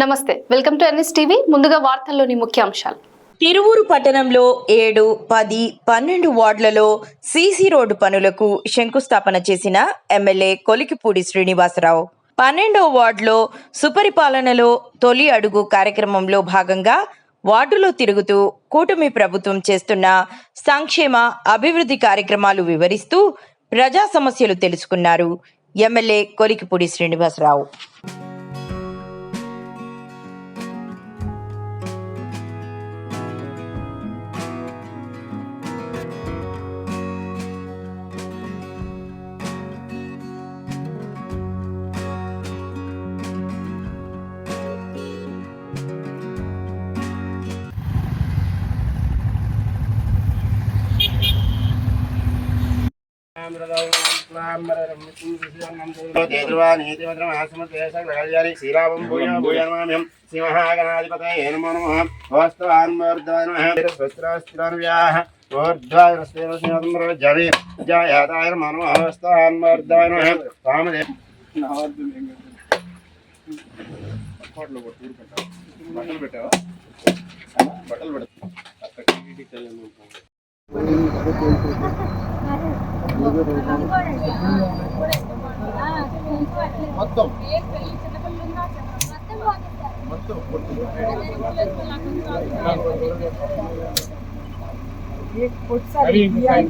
నమస్తే welcome to NS TV. ముందుగా వార్తల్లోని ముఖ్యాంశాలు తిరువూరు పట్టణంలో ఏడు పది పన్నెండు వార్డులలో సీసీ రోడ్డు పనులకు శంకుస్థాపన చేసిన ఎమ్మెల్యే కొలికిపూడి శ్రీనివాసరావు. పన్నెండో వార్డులో సుపరిపాలనలో తొలి అడుగు కార్యక్రమంలో భాగంగా వార్డులో తిరుగుతూ కూటమి ప్రభుత్వం చేస్తున్న సంక్షేమ అభివృద్ధి కార్యక్రమాలు వివరిస్తూ ప్రజా సమస్యలు తెలుసుకున్నారు ఎమ్మెల్యే కొలికిపూడి శ్రీనివాసరావు. శ్రీరామం నమో నమ హస్తవాన్మర్దాయ ఊర్ధ్వాయ జాయాదాయ నమో నమ హస్తవాన్మర్దాయ బట్టలు పెట్టావా బట్టలు పెడతా మొత్తం మొత్తం గట్టి గారు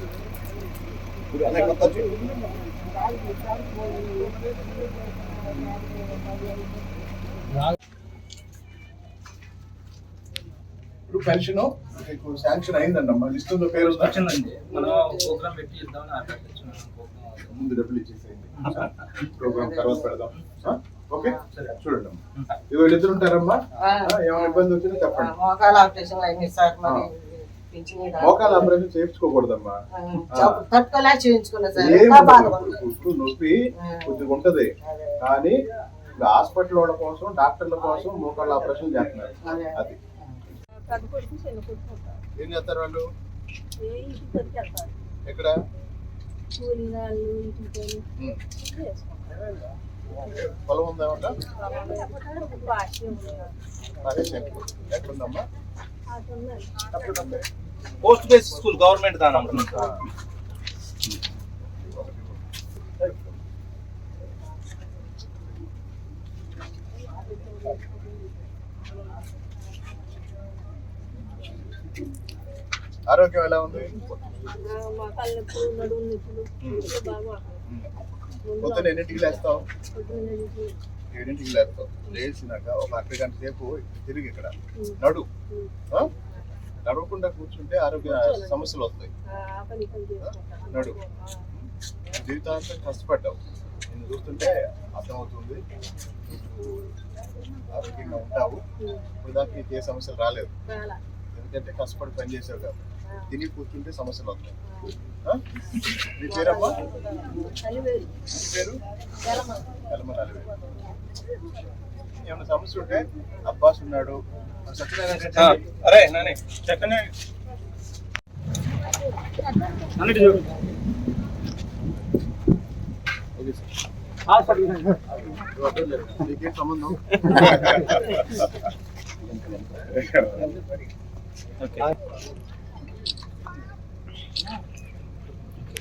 ఇప్పుడు పెన్షన్ మీకు శాంక్షన్ అయిందండమ్మా లిస్ట్లో పేరు? వచ్చిందండి. మనం ప్రోగ్రామ్ పెట్టి ఇద్దామని ముందు డబ్బులు ఇచ్చేసేయండి. ప్రోగ్రామ్ తర్వాత పెడదాం? ఓకే? చూడండి అమ్మా. ఇవి వీళ్ళిద్దరు ఉంటారమ్మా ఏమైనా ఇబ్బంది వచ్చినా చెప్పండి. మోకాల ఆపరేషన్ చేయించుకోకూడదమ్మా. జబ్బు తట్టుకోలేక చేయించుకున్నా సార్. ఏం. ఇప్పుడు నొప్పి కొద్దిగా ఉంటది. కానీ హాస్పిటల్ వాళ్ళ కోసం డాక్టర్ల కోసం మోకాళ్ళ ఆపరేషన్ చేస్తున్నారు. అది. ఏం చేస్తారు వాళ్ళు? ఎక్కడ. పొలం ఉందా. ఎక్కడుందమ్మా? పోస్ట్ బేస్ స్కూల్ గవర్నమెంట్ దాని అనుకుంటా ఆరోగ్యం ఎలా ఉంది పొద్దున్న ఎన్నింటికి లేస్తావు ఏడింటికి లేస్తావు లేచినాక ఒక అర్ధ గంట సేపు తిరిగి ఇక్కడ. నడు? నడవకుండా కూర్చుంటే ఆరోగ్య సమస్యలు వస్తాయి. నడు. జీవితాంతం కష్టపడ్డావు. నిన్ను చూస్తుంటే అర్థమవుతుంది. ఆరోగ్యంగా ఉంటావు. ఇప్పుడు దాకా నీకు ఏ సమస్యలు రాలేదు. ఎందుకంటే కష్టపడి పని చేసావు కాబట్టి. తిని కూర్చుంటే సమస్యలు ఆ? నీ పేరమ్మా? పేరు. ఏమైనా సమస్య ఉంటే అబ్బాస్ ఉన్నాడు. సత్యనారాయణ చెప్పండి. అరే నాని నీకేం సంబంధం? సరే